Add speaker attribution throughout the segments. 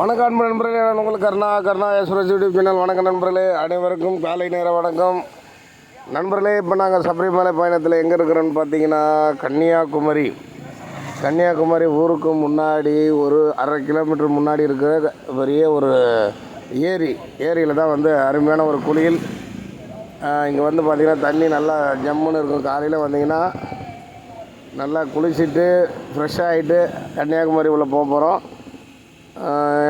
Speaker 1: வணக்கம் அன்பு நண்பர்களே நான் உங்களுக்கு கருணா கருணா யஸ்வரஸ் யூடியூப் சேனல். வணக்கம் நண்பர்களே அனைவருக்கும் காலை நேர வணக்கம். நண்பர்களே இப்போ நாங்கள் சபரிமலை பயணத்தில் எங்கே இருக்கிறோன்னு பார்த்தீங்கன்னா கன்னியாகுமரி. கன்னியாகுமரி ஊருக்கு முன்னாடி ஒரு அரை கிலோமீட்டர் முன்னாடி இருக்கிற பெரிய ஒரு ஏரி ஏரியில் தான் வந்து அருமையான ஒரு குளியல். இங்கே வந்து பார்த்திங்கன்னா தண்ணி நல்லா ஜம்முன்னு இருக்கும். காலையில் வந்தீங்கன்னா நல்லா குளிச்சுட்டு ஃப்ரெஷ் ஆகிட்டு கன்னியாகுமரி உள்ளே போக போகிறோம்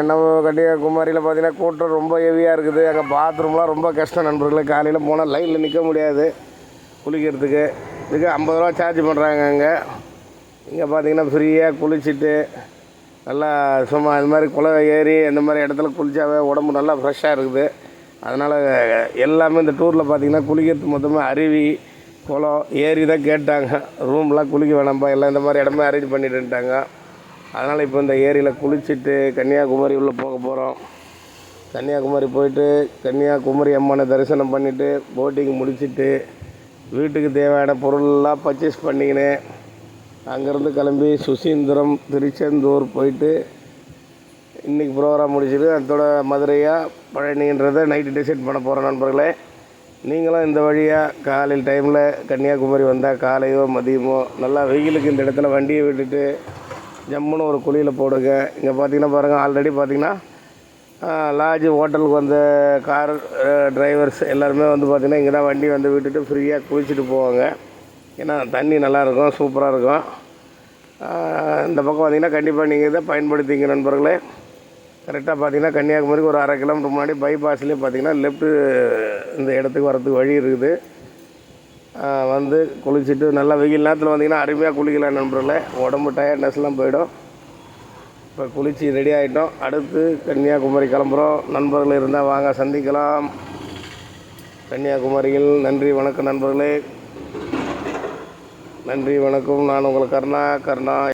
Speaker 1: என்ன கன்னியாகுமரியில் பார்த்தீங்கன்னா கூட்டம் ரொம்ப ஹெவியாக இருக்குது. அங்கே பாத்ரூம்லாம் ரொம்ப கஷ்டம் நண்பர்களே. காலையில் போனால் லைனில் நிற்க முடியாது. குளிக்கிறதுக்கு. இதுக்கு ஐம்பது ரூபா சார்ஜ் பண்ணுறாங்க அங்கே. இங்கே பார்த்தீங்கன்னா ஃப்ரீயாக குளிச்சுட்டு நல்லா சும்மா இது மாதிரி குளம் ஏரி இந்த மாதிரி இடத்துல குளித்தாவே உடம்பு நல்லா ஃப்ரெஷ்ஷாக இருக்குது. அதனால் எல்லாமே இந்த டூரில் பார்த்தீங்கன்னா குளிக்கிறது மொத்தமாக அருவி குளம் ஏரி தான் கேட்டாங்க ரூம்லாம் குளிக்க வேணாம்ப்பா எல்லாம் இந்த மாதிரி இடமே அரேஞ்ச் பண்ணிட்டுட்டாங்க அதனால் இப்போ இந்த ஏரியில் குளிச்சுட்டு கன்னியாகுமரி உள்ளே போக போகிறோம் கன்னியாகுமரி போயிட்டு கன்னியாகுமரி அம்மனை தரிசனம் பண்ணிவிட்டு போட்டிங் முடிச்சுட்டு வீட்டுக்கு தேவையான பொருள்லாம் பர்ச்சேஸ் பண்ணிக்கின்னு அங்கேருந்து கிளம்பி சுசீந்திரம் திருச்செந்தூர் போயிட்டு இன்றைக்கி ப்ரோக்ராம் முடிச்சுட்டு அதோட மதுரையாக பழனின்றதை நைட்டு டிசைட் பண்ண போகிறோம் நண்பர்களே. நீங்களும் இந்த வழியாக காலையில் டைமில் கன்னியாகுமரி வந்தால் காலையோ மதியமோ நல்லா வெயிலுக்கு இந்த இடத்துல வண்டியை விட்டுட்டு ஜம்முன்னு ஒரு குழியில் போடுங்க. இங்கே பார்த்தீங்கன்னா பாருங்கள் ஆல்ரெடி பார்த்தீங்கன்னா லாட்ஜ் ஹோட்டலுக்கு வந்த கார் டிரைவர்ஸ் எல்லாருமே வந்து பார்த்திங்கன்னா இங்கே தான் வண்டி வந்து விட்டுட்டு ஃப்ரீயாக குளிச்சுட்டு போவாங்க. ஏன்னா தண்ணி நல்லாயிருக்கும் சூப்பராக இருக்கும். இந்த பக்கம் பார்த்திங்கன்னா கண்டிப்பாக நீங்கள் இதை பயன்படுத்திங்க நண்பர்களே. கரெக்டாக பார்த்தீங்கன்னா கன்னியாகுமரிக்கு ஒரு அரை கிலோமீட்டர் முன்னாடி பைபாஸ்லேயே பார்த்தீங்கன்னா லெஃப்ட்டு இந்த இடத்துக்கு வரத்துக்கு வழி இருக்குது. வந்து குளிச்சுட்டு நல்லா வெயில் நேரத்தில் வந்தீங்கன்னா அருமையாக குளிக்கலாம் நண்பர்களே. உடம்பு டயர்ட்னஸ்லாம் போயிடும். இப்போ குளிச்சு ரெடி ஆகிட்டோம் அடுத்து கன்னியாகுமரி கிளம்புறோம். நண்பர்கள் இருந்தால் வாங்க சந்திக்கலாம். கன்னியாகுமரியில் நன்றி வணக்கம் நண்பர்களே. நன்றி வணக்கம். நான் உங்கள் கருணா. கருணா